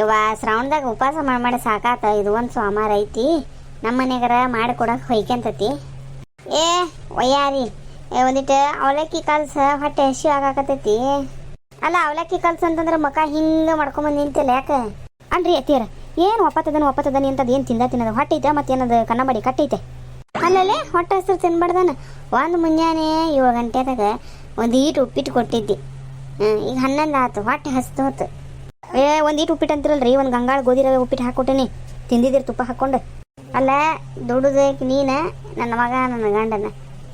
ಇವ ಶ್ರಾವಣದಾಗ ಉಪವಾಸ ಮಾಡಿ ಸಾಕಾತ, ಇದು ಒಂದು ಸೋಮಾರ ಐತಿ ನಮ್ಮ ಮನೆಗಾರ ಮಾಡಿ ಕೊಡಕ್ಕೆ ಹೊಯ್ಕೊಂತತಿ. ಏ, ಒಯ್ಯಾರಿ ಒಂದಿಟ್ಟು ಅವಲಕ್ಕಿ ಕಲ್ಸ ಹೊಟ್ಟೆ ಹಸಿ ಆಗಾಕತೈತಿ ಅಲ್ಲ, ಅವಲಕ್ಕಿ ಕಲ್ಸ ಅಂತಂದ್ರೆ ಮಕ ಹಿಂಗೆ ಮಾಡ್ಕೊಂಬಂದು ನಿಂತಿಲ್ಲ ಯಾಕೆ? ಅನ್ರಿ ಅತ್ತೀರ ಏನು ಒಪ್ಪತ್ತದನ ಒಪ್ಪತ್ತದನಿ ಅಂತದ್ ಏನು ತಿಂದ ತಿನ್ನೋದು ಹೊಟ್ಟೆ ಐತೆ ಮತ್ತೇನದು ಕನ್ನಂಬಡಿ ಕಟ್ಟೈತೆ? ಅಲ್ಲಲ್ಲೇ, ಹೊಟ್ಟೆ ಹಸಿರು ತಿನ್ಬಾರ್ದಾನ. ಒಂದು ಮುಂಜಾನೆ ಏಳು ಗಂಟೆದಾಗ ಒಂದು ಈಟು ಉಪ್ಪಿಟ್ಟು ಕೊಟ್ಟಿದ್ದಿ. ಈಗ ಹನ್ನೊಂದು ಆತು, ಹೊಟ್ಟೆ ಹಸ್ತು ಹೊತ್ತು. ಏ, ಒಂದು ಈಟು ಉಪ್ಪಿಟ್ಟು ಅಂತಿರಲ್ರಿ, ಒಂದು ಗಂಗಾಳ ಗೋಧಿ ರವೆ ಉಪ್ಪಿಟ್ಟು ಹಾಕೊಟ್ಟೇನಿ. ತಿಂದಿದ್ದೀರಿ ತುಪ್ಪ ಹಾಕ್ಕೊಂಡು ಅಲ್ಲ ದುಡುದಕ್ಕೆ ನೀನು, ನನ್ನ ಮಗ, ನನ್ನ ಗಂಡನ.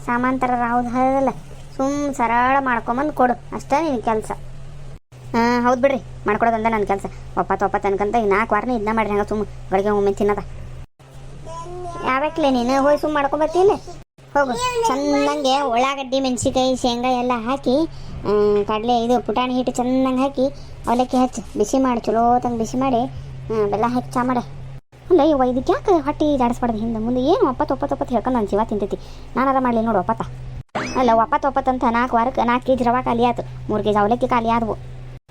ಸಾಮಾಂತರ ಹೌದು ಹೌದಲ್ಲ ಸುಮ್ ಸರಳ ಮಾಡ್ಕೊಂಬಂದು ಕೊಡು. ಅಷ್ಟೇ ನಿನ್ನ ಕೆಲಸ. ಹಾಂ, ಹೌದು ಬಿಡ್ರಿ, ಮಾಡ್ಕೊಡೋದಂದ ನನ್ನ ಕೆಲಸ. ಒಪ್ಪತ್ತು ಒಪ್ಪತ್ತು ಅನ್ಕಂತ ಈಗ ನಾಲ್ಕು ವಾರನೇ ಇದನ್ನ ಮಾಡ್ರಿ, ಹಂಗೆ ಸುಮ್ಮ ಬೆಳಗ್ಗೆ ಒಮ್ಮೆ ತಿನ್ನದ. ಯಾವಕ್ಲೆ ನೀನು? ಹೋಗಿ ಸುಮ್ಮ ಮಾಡ್ಕೊಂಬರ್ತೀನಿ ಹೋಗು. ಚೆನ್ನಂಗೆ ಉಳ್ಳಾಗಡ್ಡಿ ಮೆಣಸಿಕಾಯಿ ಶೇಂಗಾ ಎಲ್ಲ ಹಾಕಿ ಕಡಲೆ ಇದು ಪುಟಾಣಿ ಹಿಟ್ಟು ಚೆನ್ನಾಗಿ ಹಾಕಿ ಅವಲಕ್ಕಿ ಹಚ್ಚಿ ಬಿಸಿ ಮಾಡಿ ಚಲೋ ತಂದು ಬಿಸಿ ಮಾಡಿ ಬೆಲ್ಲ ಹಾಕಿ ಚಾ ಮಾಡಿ ಅಲ್ಲ ಇವ ಇದಕ್ಕೆ ಯಾಕೆ ಹೊಟ್ಟೆ ಜಾಡಿಸ್ಬಾರ್ದು ಹಿಂದೆ ಮುಂದೆ ಏನು ಒಪ್ಪತ್ತು ಒಪ್ಪತ್ತು ಒಪ್ಪತ್ತು ಹೇಳ್ಕೊಂಡು ನಾನು ಜೀವ ತಿಂತೈತಿ ನಾನಾರ ಮಾಡಲಿ ನೋಡು ಒಪ್ಪತ್ತ ಅಲ್ಲ ಒಪ್ಪತ್ತು ಒಪ್ಪತ್ತಂತ ನಾಲ್ಕು ವಾರಕ್ಕೆ ನಾಲ್ಕು ಕೆ ಜಿ ರವೆ ಖಾಲಿ ಆಯ್ತು ಮೂರು ಕೆ ಜಿ ಅವಲಕ್ಕಿ ಖಾಲಿ ಆದವು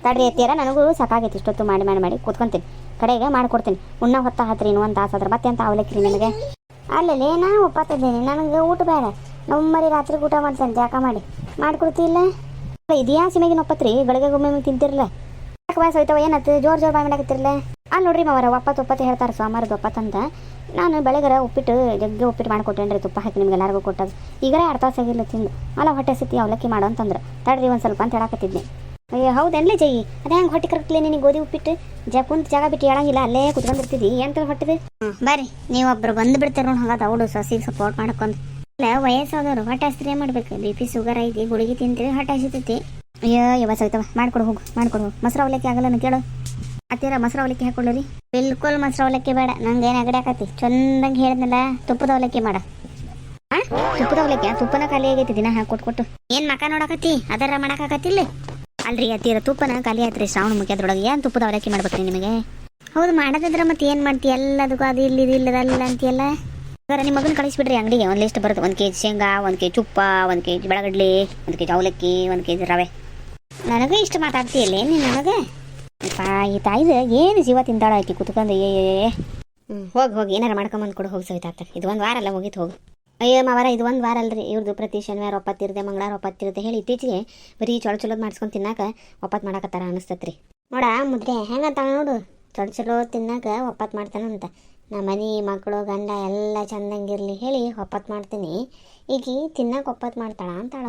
ತಡ್ರಿ ಎತ್ತೀರ ನನಗೂ ಸಾಕಾಗೈತಿ ಇಷ್ಟೊತ್ತು ಮಾಡಿ ಮಾಡಿ ಮಾಡಿ ಕೂತ್ಕೊಂತೀನಿ ಕಡೆಗೆ ಮಾಡಿಕೊಡ್ತೀನಿ ಉಣ್ಣ ಹೊತ್ತ ಹತ್ತಿರ ಇನ್ನೂ ಒಂದು ತಾಸು ಅದ್ರ ಮತ್ತೆ ಅಂತ ಅವಲಕ್ಕಿ ರೀ ನಿನಗೆ ಅಲ್ಲಲ್ಲಿ ನಾ ಒಪ್ಪತ್ತಿದ್ದೀನಿ ನನಗೆ ಊಟ ಬೇಡ ನಮ್ಮರಿ ರಾತ್ರಿ ಊಟ ಮಾಡ್ತೇನೆ ಜಾಕ ಮಾಡಿ ಮಾಡ್ಕೊಡ್ತಿಲ್ಲ ಇದ್ಯಾ ಸಿಮೆಗಿನ ಒಪ್ಪತ್ರಿ ಬೆಳಗ್ಗೆ ಒಮ್ಮೆ ತಿಂತಿರಲ್ಲ ಯಾಕೆ ಬಾಯ್ ಸೋಯ್ತವ ಏನತ್ತು? ಜೋರ್ ಜೋರ್ ಬಾಯ್ ಅಲ್ಲಿ ನೋಡ್ರಿ ಮಾವರ ಒಪ್ಪತ್ತು ಒಪ್ಪತ್ತು ಹೇಳ್ತಾರೆ ಸೋಮವಾರದ ಒಪ್ಪತ್ತಂತ ನಾನು ಬೆಳಗರ ಉಪ್ಪಿಟ್ಟು ಜಗ್ಗಿ ಉಪ್ಪಿಟ್ಟು ಮಾಡ್ಕೊಟ್ಟೇನ್ರಿ ತುಪ್ಪ ಹಾಕಿ ನಿಮ್ಗೆ ಎಲ್ಲರಿಗೂ ಕೊಟ್ಟದು ಈಗರೇ ಅರ್ಥ ಆಗಿಲ್ಲ ತಿಂದು. ಅಲ್ಲ ಹೊಟ್ಟೆ ಅವಲಕ್ಕಿ ಮಾಡು ಅಂತಂದ್ರೆ. ತಡ್ರಿ ಒಂದು ಸ್ವಲ್ಪ ಅಂತ ಹೇಳಕತ್ತಿದ್ದೆ ಅಯ್ಯೋ ಹೌದೇನ್ಲಿ ಜೈ? ಅದೇ ಹಂಗೆ ಹೊಟ್ಟೆ ಕರಕ್ಲೆ ನಿನಗೆ ಗೋಧಿ ಉಪ್ಪಿಟ್ಟು? ಜ, ಕುಂತ ಜಾಗ ಬಿಟ್ಟು ಹೇಳಂಗಿಲ್ಲ ಅಲ್ಲೇ ಕುತ್ಕೊಂಡಿರ್ತಿದ್ದಿ ಎಂತ ಹೊಟ್ಟಿದೆ? ಬರ್ರಿ. ನೀವೊಬ್ರು ಬಂದು ಬಿಡ್ತೀರ ನೋಡಿ ಹಂಗದ ಅವಡು ಸಸಿಗೆ ಸಪೋರ್ಟ್ ಮಾಡ್ಕೊಂಡು. ಇಲ್ಲ, ವಯಸ್ಸಾದವರು ಹೊಟ್ಟೆ ಹಸ್ರಿ ಮಾಡ್ಬೇಕು. ಬಿ ಪಿ ಶುಗರ್ ಐತಿ ಗುಳಿಗೆ ತಿಂತೀವಿ, ಹೊಟ್ಟೆ ಹಸಿತೈತಿ. ಅಯ್ಯೋ ಯಾವ ಆಯ್ತವ ಮಾಡ್ಕೊಡು, ಹೋಗು ಮಾಡ್ಕೊಡು, ಹೋಗು. ಮೊಸರು ಅವಲಕ್ಕಿ ಆಗಲ್ಲ ಕೇಳು. ಅತ್ತೀರ ಮೊಸರು ಅವಲಕ್ಕಿ ಹಾಕೊಳ್ಳಿ ಬಿಲ್ಕುಲ್ ಮೊಸರು ಅವಲಕ್ಕಿ ಬೇಡ, ನಂಗೆ ಏನು ಅಗಡೆ ಆಕತಿ? ಚಂದಂಗೆ ಹೇಳಿದ್ನಲ್ಲ, ತುಪ್ಪದ ಅವಲಕ್ಕಿ ಮಾಡ. ಆ? ತುಪ್ಪದ ಅವಲಕ್ಕಿ ತುಪ್ಪನ ಖಾಲಿ ಆಗೈತಿ, ದಿನ ಹಾಕಿ ಕೊಟ್ಟು. ಏನು ಮಕ ನೋಡಕತ್ತಿ? ಅದರ ಮಾಡಕ್ಕಾಗತ್ತಿಲ್ಲ ಅಲ್ರಿ ಅತ್ತೀರ ತುಪ್ಪನ ಖಾಲಿ ಆಯ್ತ್ರಿ, ಶ್ರಾವಣ ಮುಖ್ಯದ್ರೊಳಗೆ ಏನು ತುಪ್ಪದ ಅವಲಕ್ಕಿ ಮಾಡ್ಬೇಕ್ರಿ ನಿಮಗೆ? ಹೌದು, ಮಾಡೋದಿದ್ರೆ ಮತ್ತೆ ಏನು ಮಾಡ್ತಿ? ಎಲ್ಲದಕ್ಕೂ ಅದು ಇಲ್ಲಿ, ಇದು ಇಲ್ಲದಲ್ಲ ಅಂತೀಯಲ್ಲ? ಸರ್ ನಿಮ್ಮ ಮಗನ ಕಳಿಸ್ಬಿಡ್ರಿ ಅಂಗಡಿಗೆ. ಒಂದು ಲಿಸ್ಟ್ ಬರುತ್ತೆ ಒಂದು ಕೆ ಜಿ ಶೇಂಗಾ, ಒಂದು ಕೆ ಜಿ ತುಪ್ಪ ಒಂದು ಕೆ ಜಿ ಬೆಳಗಡ್ಲಿ, ಒಂದು ಕೆ ಜಿ ಅವಲಕ್ಕಿ, ಒಂದು ಕೆ ಜಿ ರವೆ. ನನಗೂ ಇಷ್ಟು ಮಾತಾಡ್ತೀಯಲ್ಲ ನೀನು ನನಗೆ? ಈ ತಾಯಿದು ಏನು ಜೀವ ತಿಂತಾಳ ಐತಿ ಕುತ್ಕೊಂಡು, ಏ ಹ್ಞೂ ಹೋಗಿ ಹೋಗಿ, ಏನಾರು ಮಾಡ್ಕೊಂಬಂದು ಕೊಡು, ಹೋಗಿ ಸವಿತಾತ ಇದು ಒಂದು ವಾರ ಅಲ್ಲ ಹೋಗಿತ್ತು ಹೋಗು. ಅಯ್ಯೋ, ಮಾವರ, ಇದು ಒಂದು ವಾರ ಅಲ್ರಿ ಇವ್ರದ್ದು ಪ್ರತಿ ಶನಿವಾರ ಒಪ್ಪತ್ತಿರದೆ ಮಂಗಳವಾರ ಒಪ್ಪತ್ತಿರದೆ ಹೇಳಿ ಇತ್ತೀಚೆಗೆ ಬರೀ ಚೊಳ ಚೊಲೋದು ಮಾಡ್ಸ್ಕೊಂಡು ತಿನ್ನಾಕ ಒಪ್ಪತ್ತು ಮಾಡಕತ್ತಾರ ಅನಿಸ್ತತ್ರಿ. ನೋಡ ಮುದ್ದೆ ಹೆಂಗಂತ ನೋಡು. ಚೊಳ ಚಲೋ ತಿನ್ನಾಕ ಒಪ್ಪತ್ತು ಮಾಡ್ತಾನಂತ. ನಮ್ಮ ಮನೆ ಮಕ್ಕಳು ಗಂಡ ಎಲ್ಲ ಚಂದಂಗಿರಲಿ ಹೇಳಿ ಒಪ್ಪತ್ತು ಮಾಡ್ತೀನಿ. ಈಗ ತಿನ್ನಕ್ಕೆ ಒಪ್ಪತ್ತು ಮಾಡ್ತಾಳ ಅಂತಾಳ.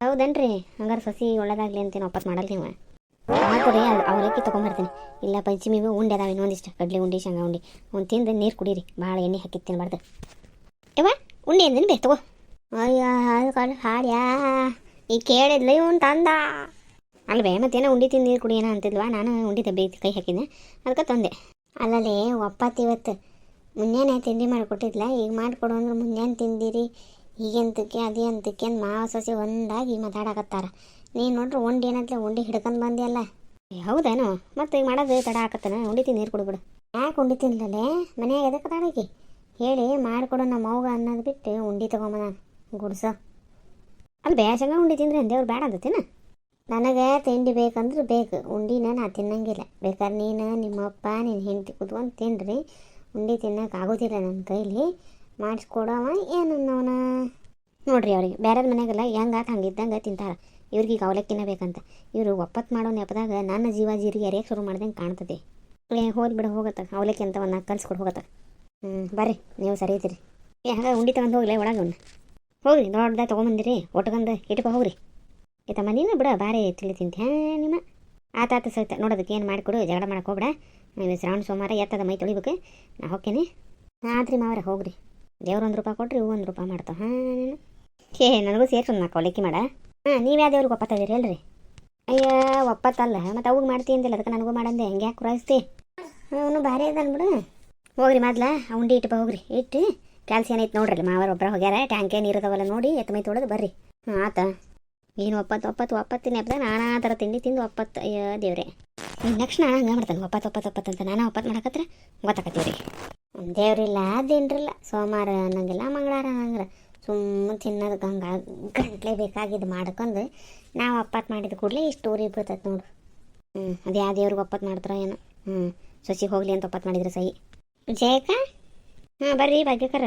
ಹೌದನ್ರಿ? ಹಂಗಾರೆ ಸಸಿ ಒಳ್ಳೇದಾಗ್ಲಿ ಏನು ವಾಪಸ್ ಮಾಡಲ್ಲ ನೀವು ಹಾಕೋರಿ ಅವಲಕ್ಕಿ ತೊಗೊಂಬರ್ತೀನಿ. ಇಲ್ಲ ಪಂಚಮಿಗೂ ಉಂಡೆ ಅದಾವೆ ಇನ್ನೊಂದಿಷ್ಟು ಕಡ್ಲೆ ಉಂಡೆ, ಶೇಂಗಾ ಉಂಡೆ. ಒಂದು ತಿಂದು ನೀರು ಕುಡೀರಿ. ಭಾಳ ಎಣ್ಣೆ ಹಾಕಿ ತಿನ್ಬಾರ್ದು. ಇವ ಉಂಡೆ ಅಂದಿನ ಬೇ, ತಗೋ. ಅಯ್ಯ ಹಾಡು ಹಾಡ್ಯಾ? ಈಗ ಕೇಳಿದ್ಲ ಇವನ್ ತಂದ. ಅಲ್ವೇ ಮತ್ತೇನೋ ಉಂಡಿ ತಿಂದು ನೀರು ಕುಡಿಯೋಣ ಅಂತಿದ್ವಾ ನಾನು ಉಂಡಿ ದಬ್ಬೆ ಕೈ ಹಾಕಿದ್ದೆ ಅದಕ್ಕೆ ತಂದೆ. ಅಲ್ಲಲ್ಲೇ, ಒಪ್ಪತ್ತು ಇವತ್ತು. ಮುಂಜಾನೆ ತಿಂಡಿ ಮಾಡಿಕೊಟ್ಟಿದ್ಲ ಈಗ ಮಾಡಿಕೊಡು ಅಂದ್ರೆ ಮುಂಜಾನೆ ತಿಂದಿರಿ. ಈಗೆಂತಕ್ಕೆ ಅದೇ ಅಂತಕ್ಕೆ ಅಂತ ಮಾವ ಸಸಿ ಒಂದಾಗಿ ಮಾತಾಡಕತ್ತಾರ. ನೀನು ನೋಡ್ರಿ ಉಂಡಿ ಏನಂತಲೇ, ಉಂಡಿ ಹಿಡ್ಕೊಂಡು ಬಂದಿಯಲ್ಲ? ಅಲ್ಲ ಹೌದೇನೋ? ಮತ್ತೆ ಈಗ ಮಾಡೋದು ತಡ ಆಕತ್ತನ? ಉಂಡಿತಿ ನೀರು ಕುಡಿಬಿಡು. ಯಾಕೆ ಉಂಡಿ ತಿನ್ಲಲ್ಲೇ ಮನೆಯಾಗ ಎದಕ್ಕೆ ತಾಡಕಿ ಹೇಳಿ, ಮಾಡಿಕೊಡು ನಮ್ಮ ಅವ್ಗ ಅನ್ನೋದು ಬಿಟ್ಟು ಉಂಡಿ ತೊಗೊಂಬನ ಗುಡ್ಸೋ. ಅಲ್ಲಿ ಬೇಸಂಗ ಉಂಡಿ ತಿಂದ್ರೆ ದೇವ್ರು ಬೇಡ ಅಂದತೇನ ನನಗೆ ತಿಂಡಿ ಬೇಕಂದ್ರೆ ಬೇಕು. ಉಂಡಿನ ನಾ ತಿನ್ನಂಗಿಲ್ಲ. ಬೇಕಾದ್ರೆ ನೀನು, ನಿಮ್ಮಪ್ಪ ನಿನ್ನ ಹೆಂಡತಿ ಕುತ್ಕೊಂಡು ತಿನ್ರಿ. ಉಂಡಿ ತಿನ್ನಕ್ಕೆ ಆಗೋದಿಲ್ಲ ನನ್ನ ಕೈಲಿ. ಮಾಡಿಸ್ಕೊಡವ ಏನು ಅವನ ನೋಡ್ರಿ ಅವ್ರಿಗೆ ಬೇರೆ ಮನೆಗೆಲ್ಲ ಹೆಂಗೆ ಹಂಗಿದ್ದಂಗೆ ತಿಂತಾರ ಇವ್ರಿಗೆ ಈಗ ಅವಲಕ್ಕಿನ ಬೇಕಂತ. ಇವರು ಒಪ್ಪತ್ತು ಮಾಡೋ ನೆಪದಾಗ ನನ್ನ ಜೀವ ಜೀರಿಗೆ ಎರೆಯಕ್ಕೆ ಶುರು ಮಾಡ್ದಂಗೆ ಕಾಣ್ತದೆ. ಏ ಹೋದ್ ಬಿಡ, ಹೋಗತ್ತ. ಅವಲಕ್ಕಿ ಅಂತ ಒಂದು ಕಲ್ಸ್ಕೊಡು, ಹೋಗತ್ತ. ಹ್ಞೂ ಬರ್ರಿ, ನೀವು ಸರಿ ಇದ್ದೀರಿ. ಏ, ಹಂಗೆ ಉಂಡಿ ತಗೊಂಡು ಹೋಗ್ಲಿ ಒಳಗೆ ಅವ್ನ. ಹೋಗ್ರಿ ದೊಡ್ಡದ ತೊಗೊಂಬಂದಿರಿ ಒಟ್ಕಂದು ಇಟ್ಕೊ ಹೋಗ್ರಿ. ಈತ ನೀನು ಬಿಡ ಭಾರಿ ತಿಳಿ ಹಾಂ, ನಿಮ್ಮ. ಆತ ಸಹಿತ. ನೋಡೋದಕ್ಕೆ ಏನು ಮಾಡಿಕೊಡು ಜಗಳ ಮಾಡೋಕೆ ಹೋಗ್ಬೇಡ. ನೀವು ಶ್ರಾವಣ ಸೋಮವಾರ ಎತ್ತದ ಮೈ ತೊಳಿಬೇಕು. ನಾ ಹೋಗ್ತೇನೆ ಆತ್ರಿ ಮಾವರ, ಹೋಗ್ರಿ. ದೇವ್ರು ಒಂದು ರೂಪಾಯಿ ಕೊಟ್ರಿ ಇವು ಒಂದು ರೂಪಾಯಿ ಮಾಡ್ತಾವ. ಹಾಂ, ನೀನು? ಏ ನನಗೂ ಸೇರ್ಸು ನಾ ಅವಲಕ್ಕಿ ಮಾಡ. ಹಾಂ, ನೀವು ಯಾವ ದೇವ್ರಿಗೆ ಒಪ್ಪತ್ತದಿರಿ ಹೇಳ್ರಿ. ಅಯ್ಯೋ, ಒಪ್ಪತ್ತಲ್ಲ. ಮತ್ತು ಅವಾಗ ಮಾಡ್ತೀನಿ ಅಂದಿಲ್ಲ, ಅದಕ್ಕೆ ನನಗೂ ಮಾಡಂದೆ. ಹೆಂಗೆ ಯಾಕೆ ಕುರಾಯಿಸ್ತಿ ಅವನು ಭಾರಿ ಅದ ಬಿಡು. ಹೋಗ್ರಿ ಮೊದ್ಲ ಉಂಡಿ ಇಟ್ಟು ಹೋಗ್ರಿ. ಇಟ್ಟು ಕ್ಯಾಲ್ಸಿಯನ್ ಐತೆ ನೋಡ್ರಿ ಮಾವರ ಒಬ್ಬರ ಹೋಗ್ಯಾರ. ಟ್ಯಾಂಕೆ ನೀರದವಲ್ಲ ನೋಡಿ, ಎತ್ತ ಮೈ ಬರ್ರಿ. ಹಾಂ ಆತ. ಏನು ಒಪ್ಪತ್ತು ಒಪ್ಪತ್ತು, ಒಪ್ಪತ್ತಿನ ಹಬ್ಬದ ನಾನಾ ಥರ ತಿಂಡಿ ತಿಂದು ಒಪ್ಪತ್ತು ದೇವ್ರೆ. ನೆಕ್ಸ್ಟ್ ನಾನು ಹಂಗೆ ಮಾಡ್ತಾನೆ, ಒಪ್ಪತ್ತು ಒಪ್ಪತ್ತು ಒಪ್ಪತ್ತು ಅಂತ ನಾನು ಒಪ್ಪತ್ತು ಮಾಡಕತ್ರ ಗೊತ್ತಾಕತ್ತೀವ್ರಿ ದೇವ್ರಿಲ್ಲ ಅದೇನ್ರಿಲ್ಲ ಸೋಮವಾರ ಅನ್ನಂಗಿಲ್ಲ, ಮಂಗಳವಾರ ಅನ್ನಂಗಿಲ್ಲ. ಸುಮ್ಮನೆ ತಿನ್ನೋದು ಗಂಟಲೇ ಗಂಟ್ಲೆ ಬೇಕಾಗಿದ್ದು ಮಾಡ್ಕೊಂಡು ನಾವು ಒಪ್ಪತ್ತು ಮಾಡಿದ ಕೂಡಲೇ ಇಷ್ಟು ಊರಿಗೆ ಬರ್ತೈತೆ ನೋಡು. ಹ್ಞೂ ಅದು ಯಾವ ದೇವ್ರಿಗೆ ಒಪ್ಪತ್ತು ಮಾಡ್ತಾರೋ ಏನೋ. ಹ್ಞೂ ಸೊಸಿಗೆ ಹೋಗ್ಲಿ ಅಂತ ಒಪ್ಪತ್ತು ಮಾಡಿದ್ರೆ ಸಹಿ. ಜಯಕ ಹಾಂ, ಬರ್ರಿ, ಭಾಗ್ಯಕರ.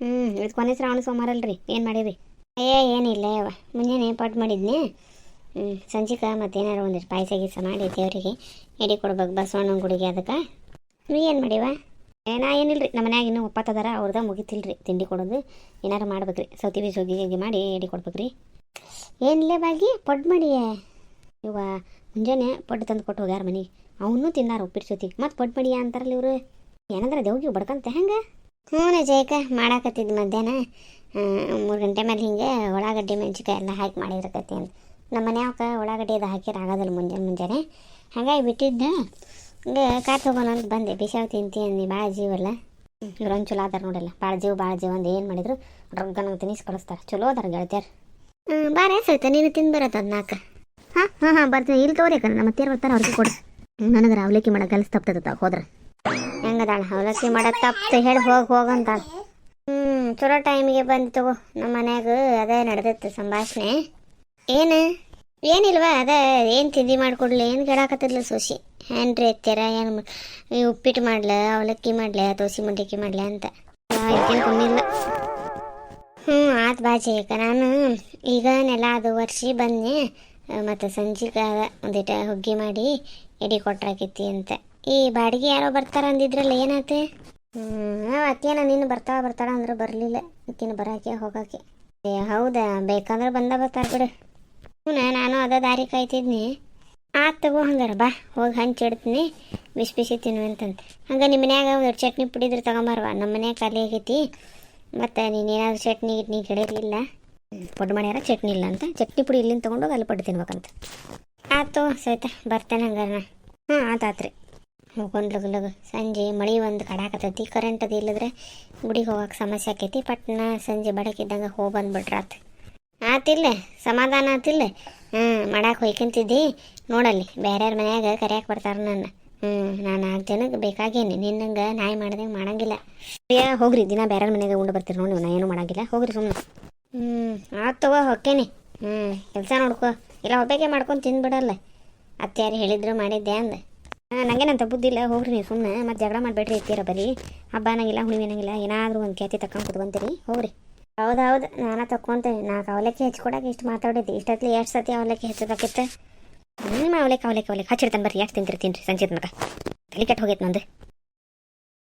ಹ್ಞೂ ಇದು ಕೊನೆ ಶ್ರಾವಣ ಸೋಮವಾರ ಅಲ್ರಿ, ಏನು ಮಾಡಿರಿ? ಏ ಏನಿಲ್ಲ ಯವ್ವ. ಮುಂಜಾನೆ ಪಟ್ ಮಾಡಿದ್ನಿ. ಹ್ಞೂ ಸಂಜಿಕ ಮತ್ತೇನಾರು ಒಂದಿಷ್ಟು ಪಾಯಸ ಗೀಸ ಮಾಡಿ ದೇವರಿಗೆ ಎಡಿ ಕೊಡ್ಬೇಕು, ಬಸವಣ್ಣನ ಗುಡಿಗೆ ಅದಕ್ಕೆ. ನೀ ಏನು ಮಾಡಿವ? ಏ, ನಾ ರೀ ನಮ್ಮ ಮನ್ಯಾಗ ಇನ್ನೂ ಒಪ್ಪತ್ತದಾರ ಅವ್ರದ ಮುಗಿತಿಲ್ರಿ ತಿಂಡಿ ಕೊಡೋದು. ಏನಾರು ಮಾಡ್ಬೇಕ್ರಿ, ಸೌತಿ ಬೀಜ ಹೋಗಿ ಮಾಡಿ ಎಡೆ ಕೊಡ್ಬೇಕ್ರಿ. ಏನಿಲ್ಲ ಬಾಗಿ, ಪಡ್ ಮಾಡಿ ಇವ ಮುಂಜಾನೆ ಪಡ್ಡು ತಂದು ಕೊಟ್ಟು ಹೋಗ್ಯಾರ ಮನೆಗೆ. ಅವನು ತಿನ್ನಾರ ಉಪ್ಪಿಟ್ಟು ಜೊತೆಗೆ ಮತ್ತು ಪಡ್ ಮಾಡಿಯ ಅಂತಾರಲ್ಲ ಇವರು. ಏನಂದ್ರೆ ದೇವ್ಗೆ ಬಡ್ಕಂತ ಹೆಂಗೆ? ಹ್ಞೂ ಜಯಕ ಮಾಡಾಕತ್ತಿದ್ದು ಮಧ್ಯಾಹ್ನ. ಮೂರು ಗಂಟೆ ಮೇಲೆ ಹಿಂಗೆ ಉಳ್ಳಾಗಡ್ಡಿ ಮೆಣಸಿಕಾಯಿ ಎಲ್ಲ ಹಾಕಿ ಮಾಡಿರ್ತೈತಿ ಅಂತ. ನಮ್ಮ ಮನ್ಯಾಗ ಉಳ್ಳಾಗಡ್ಡಿ ಅದು ಹಾಕಿರ ಆಗೋದಿಲ್ಲ ಮುಂಜಾನೆ ಮುಂಜಾನೆ. ಹಾಗಾಗಿ ಬಿಟ್ಟಿದ್ದೆ ಹಿಂಗೆ ಕಾರ್ ತೊಗೊಂಡು ಅಂತ ಬಂದೆ. ಬಿಸಾವ್ ತಿಂತಿ ಅಂದು ಭಾಳ ಜೀವಲ್ಲ ಇವ್ರೊಂದು ಚಲೋ ಅದಾರ ನೋಡಲ್ಲ. ಭಾಳ ಜೀವ ಭಾಳ ಜೀವ ಅಂದು ಏನು ಮಾಡಿದ್ರು ರೊಗ್ಗನ ತಿನ್ನಿಸಿ ಕಳಿಸ್ತಾರೆ ಚಲೋ ಅದಾರ ಗೆಳತಿಯರು. ಹ್ಞೂ ಬಾರೇ ಸೈತ ನೀನು ತಿಂದು ಬರತ್ತ ನಾಲ್ಕು ಹಾಂ ಹಾಂ ಹಾಂ ಬರ್ತೀನಿ. ಇಲ್ಲಿ ತೋರಿ ಕಣ ನಮ್ಮ ಅತ್ತಿಯರ್ ಬರ್ತಾರೆ ಅವ್ರಿಗೆ ಕೊಡು. ನನಗೆ ಅವಲಕ್ಕಿ ಮಾಡೋ ಕಲಿಸ್ ತಪ್ತದ ಹೋದ್ರೆ. ಹೆಂಗದಾಳ? ಅವಲಕ್ಕಿ ಮಾಡೋ ತಪ್ಪು ಹೇಳಿ ಹೋಗಿ ಹೋಗಂತಾಳೆ ಚಲೋ ಟೈಮಿಗೆ ಬಂತು ನಮ್ಮ ಮನ್ಯಾಗ ಅದೇ ನಡೆದಿತ್ತು ಸಂಭಾಷಣೆ. ಏನು? ಏನಿಲ್ವಾ? ಅದ ಏನು ತಿಂಡಿ ಮಾಡಿಕೊಡ್ಲಿ? ಏನು ಕೇಳಾಕತ್ತಿದ್ಲ ಸೋಸಿ? ಏನ್ರಿ ಎತ್ತೀರ ಏನು ಉಪ್ಪಿಟ್ಟು ಮಾಡ್ಲ? ಅವಲಕ್ಕಿ ಮಾಡ್ಲೆ? ದೋಸೆ ಮಂಡಕ್ಕಿ ಮಾಡ್ಲೆ ಅಂತ. ಕಮ್ಮಿ ಹ್ಞೂ ಆತು ಬಾಜಿ ಈಗ ನಾನು ಈಗ ನೆಲ ಅದು ವರ್ಷಿ ಬಂದೆ. ಮತ್ತು ಸಂಜೆಗೆ ಒಂದಿಟ ಹುಗ್ಗಿ ಮಾಡಿ ಎಡಿ ಕೊಟ್ರಾಕೈತಿ ಅಂತ. ಈ ಬಾಡಿಗೆ ಯಾರೋ ಬರ್ತಾರ ಅಂದಿದ್ರಲ್ಲ ಏನಾಯ್ತು ಹ್ಞೂ ಅತ್ತೇನ ನೀನು ಬರ್ತಾಳ ಬರ್ತಾಳ ಅಂದ್ರೆ ಬರಲಿಲ್ಲ. ಅಕ್ಕಿನ ಬರಾಕೆ, ಹೋಗಾಕೆ. ಏ, ಹೌದಾ? ಬೇಕಂದ್ರೆ ಬಂದ ಬರ್ತಾರೆ ಬಿಡು. ಹ್ಞೂ ನಾನು ಅದ ದಾರಿ ಕಾಯ್ತಿದ್ನಿ. ಆತ್ ತಗೋ ಹಂಗಾರ, ಬಾ, ಹೋಗಿ ಹಂಚಿ ಇಡ್ತೀನಿ. ಬಿಸಿ ಬಿಸಿ ತಿನ್ನು ಅಂತಂತ. ಹಂಗೆ ನಿಮ್ಮ ಮನ್ಯಾಗ ಒಂದು ಚಟ್ನಿ ಪುಡಿದ್ರೆ ತಗೊಂಬರ್ವ. ನಮ್ಮ ಮನ್ಯಾಗ ಖಾಲಿ ಆಗೈತಿ. ಮತ್ತು ನೀನೇನಾದ್ರು ಚಟ್ನಿ ಗಿಟ್ನಿ ಗಿಡಲಿಲ್ಲ ಪೊಡ್ ಮಾಡ್ಯಾರ, ಚಟ್ನಿ ಇಲ್ಲ ಅಂತ. ಚಟ್ನಿ ಪುಡಿ ಇಲ್ಲಿಂದ ತೊಗೊಂಡೋಗಿ ಅಲ್ಲಿ ಪಡ್ಡು ತಿನ್ಬೇಕಂತ ಆಯ್ತು ಸೈತ ಬರ್ತೇನೆ ಹಂಗಾರ ನಾ. ಹ್ಞೂ ಆತಾತ್ರಿ ಹೋಗೊಂಡು ಲಗು ಲಗು. ಸಂಜೆ ಮಳೆ ಒಂದು ಕಡಾಕತ್ತೈತಿ ಕರೆಂಟ್ ಅದು ಇಲ್ಲದ್ರೆ ಗುಡಿಗೆ ಹೋಗಕ್ಕೆ ಸಮಸ್ಯೆ ಆಕೈತಿ. ಪಟ್ನ ಸಂಜೆ ಬಡಕಿದ್ದಂಗೆ ಹೋಗಿ ಬಂದ್ಬಿಟ್ರಾತ್ ಆತಿಲ್ಲ ಸಮಾಧಾನ ಆತಿಲ್ಲ ಹ್ಞೂ ಮಾಡಕ್ಕೆ ಹೋಯ್ಕಂತಿದ್ದಿ. ನೋಡಲ್ಲಿ ಬೇರೆಯವ್ರ ಮನ್ಯಾಗ ಕರೆಯಕ್ಕೆ ಬರ್ತಾರೆ ನನ್ನ. ಹ್ಞೂ ನಾನು ನಾಲ್ಕು ಜನಕ್ಕೆ ಬೇಕಾಗೇನೆ. ನಿನ್ನಂಗೆ ನಾಯಿ ಮಾಡ್ದಂಗೆ ಮಾಡಂಗಿಲ್ಲ. ಏ ಹೋಗ್ರಿ. ದಿನ ಬೇರೆಯವ್ರ ಮನೆಗೆ ಉಂಡು ಬರ್ತೀರಿ ನೋಡಿ ನಾನು ಏನು ಮಾಡಂಗಿಲ್ಲ. ಹೋಗ್ರಿ ಸುಮ್ಮನೆ ಹ್ಞೂ ಆತವ ಹೊಕ್ಕೇನಿ. ಹ್ಞೂ ಕೆಲಸ ನೋಡ್ಕೊ. ಇಲ್ಲ ಒಬ್ಬಗೆ ಮಾಡ್ಕೊಂಡು ತಿಂದ್ಬಿಡಲ್ಲ ಅತ್ಯಾರು ಹೇಳಿದ್ರು ಮಾಡಿದ್ದೆ ಅಂದೆ. ನಂಗೇನಂತ ಬುದ್ಧಿ ಇಲ್ಲ, ಹೋಗ್ರಿ ನೀವು ಸುಮ್ಮನೆ ಮತ್ತೆ ಜಗಳ ಮಾಡಬೇಡ್ರಿ ಇರ್ತೀರ ಬರೀ. ಹಬ್ಬ ಅನ್ನಂಗಿಲ್ಲ, ಹುಣ್ಣಿಮೆ ಅನ್ನಂಗಿಲ್ಲ, ಏನಾದರೂ ಒಂದು ಖ್ಯಾತಿ ತಕೊಂಡು ಕುತ್ಕೊಂತೀರಿ, ಹೋಗ್ರಿ. ಹೌದು ಹೌದು ನಾನು ತಕ್ಕೊಂತೇನೆ ನಾಲ್ಕು ಅವಲಕ್ಕಿ ಹೆಚ್ಚಿಕೊಡಕ್ಕೆ ಇಷ್ಟು ಮಾತಾಡಿದ್ದೆ ಇಷ್ಟೊತ್ತಲಿ ಎಷ್ಟು ಸತಿ ಅವಲಕ್ಕಿ ಹಚ್ಚೋದಕ್ಕಿತ್ತು ನಿಮ್ಮ ಅವಲಕ್ಕಿ ಅವಲಕ್ಕಿ ಅವಲಕ್ಕಿ, ಹಚ್ಚಿಡ್ತಾನೆ ಬರ್ರಿ, ಎಷ್ಟು ತಿಂತೀರಿ ರೀ ಸಂಜೆ ತನಕ ತಲೆ ಕೆಟ್ಟು ಹೋಗೈತೆ ನಂದು.